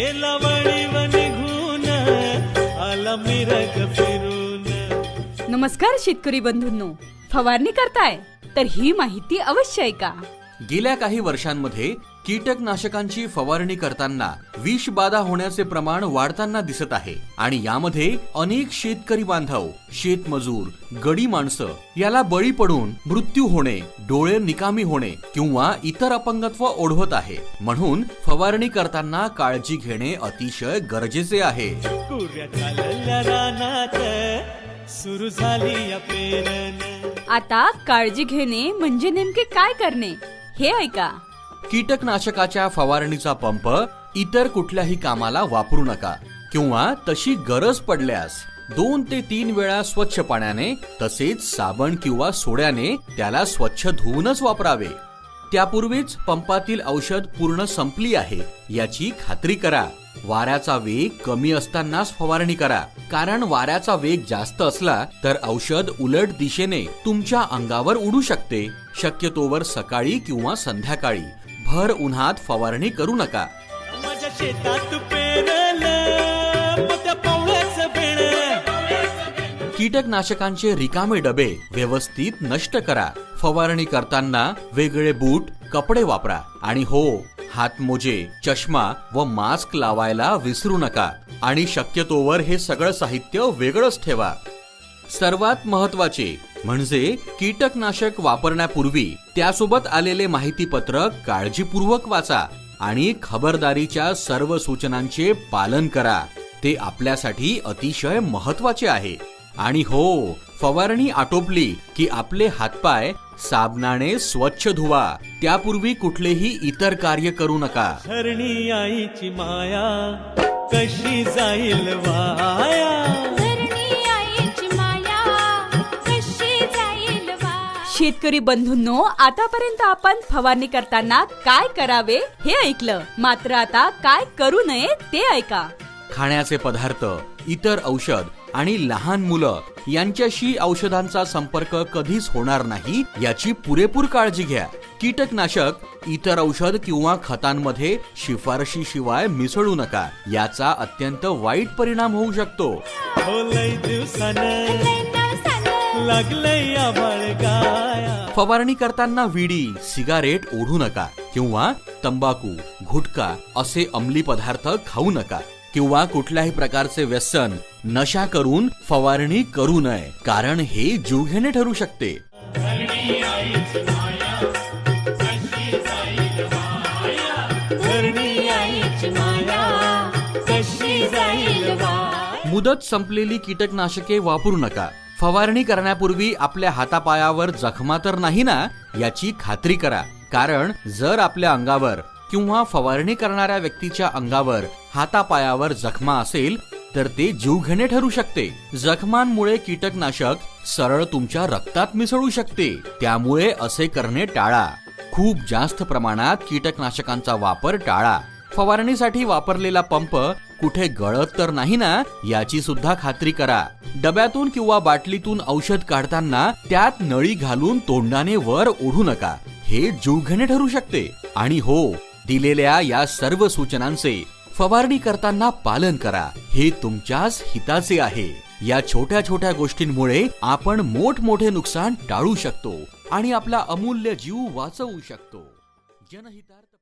गेला वळीव निघून आला मिरग फिरून. नमस्कार शेतकरी बंधूंनो. फवारणी करताय? तर ही माहिती अवश्य ऐका. गेल्या काही वर्षांमध्ये कीटकनाशकांची फवारणी करताना विष बाधा होण्याचे प्रमाण वाढताना दिसत आहे. आणि यामध्ये अनेक शेतकरी बांधव शेतमजूर गडी माणसं याला बळी पडून मृत्यू होणे डोळे निकामी होणे किंवा इतर अपंगत्व ओढवत आहे. म्हणून फवारणी करताना काळजी घेणे अतिशय गरजेचे आहे. सुरू झाली आता काळजी घेणे म्हणजे नेमके काय करणे? हे ऐका. कीटकनाशकाच्या फवारणीचा पंप इतर कुठल्याही कामाला वापरू नका किंवा तशी गरज पडल्यास दोन ते तीन वेळा स्वच्छ पाण्याने तसेच साबण किंवा सोड्याने त्याला स्वच्छ धुवूनच वापरावे. त्यापूर्वीच पंपातील औषध पूर्ण संपली आहे याची खात्री करा. वाऱ्याचा वेग कमी असतानाच फवारणी करा. कारण वाऱ्याचा वेग जास्त असला तर औषध उलट दिशेने तुमच्या अंगावर उडू शकते. शक्यतोवर सकाळी किंवा संध्याकाळी. भर उन्हात फवारणी करू नका. कीटकनाशकांचे रिकामे डबे व्यवस्थित नष्ट करा. फवारणी करताना वेगळे बूट कपडे वापरा आणि हो हातमोजे चष्मा व मास्क लावायला विसरू नका आणि शक्यतोवर हे सगळं साहित्य वेगळंच ठेवा. सर्वात महत्त्वाचे म्हणजे कीटकनाशक वापरण्यापूर्वी त्यासोबत आलेले माहितीपत्रक काळजीपूर्वक वाचा आणि खबरदारीच्या सर्व सूचनांचे पालन करा. ते आपल्यासाठी अतिशय महत्त्वाचे आहे. आणि हो फवारणी आटोपली की आपले हातपाय साबणाने स्वच्छ धुवा. त्यापूर्वी कुठलेही इतर कार्य करू नका. धरणी आईची माया कशी जाईल वाया? धरणी आईची माया कशी जाईल वा शेतकरी बंधूंनो आतापर्यंत आपण फवारणी करताना काय करावे हे ऐकलं. मात्र आता काय करू नये ते ऐका. खाण्याचे पदार्थ इतर औषध आणि लहान मुलं यांच्याशी औषधांचा संपर्क कधीच होणार नाही याची पुरेपूर काळजी घ्या. कीटकनाशक इतर औषध किंवा खतांमध्ये शिफारशीशिवाय मिसळू नका. याचा अत्यंत वाईट परिणाम होऊ शकतो. फवारणी करताना विडी सिगारेट ओढू नका किंवा तंबाखू गुटखा असे अंमली पदार्थ खाऊ नका. किंवा कुठल्याही प्रकारचे व्यसन नशा करून फवारणी करू नये कारण हे जीवघेणे ठरू शकते. मुदत संपलेली कीटकनाशके वापरू नका. फवारणी करण्यापूर्वी आपल्या हातापायावर जखमा तर नाही ना? याची खात्री करा. कारण जर आपल्या अंगावर किंवा फवारणी करणाऱ्या व्यक्तीच्या अंगावर हातापायावर जखमा असेल तर ते जीवघेणे ठरू शकते. जखमांमुळे कीटकनाशक सरळ तुमच्या रक्तात मिसळू शकते. त्यामुळे असे करणे टाळा. खूप जास्त प्रमाणात कीटकनाशकांचा वापर टाळा. फवारणीसाठी वापरलेला पंप कुठे गळत तर नाही ना याची सुद्धा खात्री करा. डब्यातून किंवा बाटलीतून औषध काढताना त्यात नळी घालून तोंडाने वर ओढू नका. हे जीवघेणे ठरू शकते. आणि हो दिलेल्या या सर्व सूचनांचे फवारणी करताना पालन करा. हे तुमच्याच हिताचे आहे. या छोट्या छोट्या गोष्टींमुळे आपण मोठमोठे नुकसान टाळू शकतो आणि आपला अमूल्य जीव वाचवू शकतो. जनहितार्थ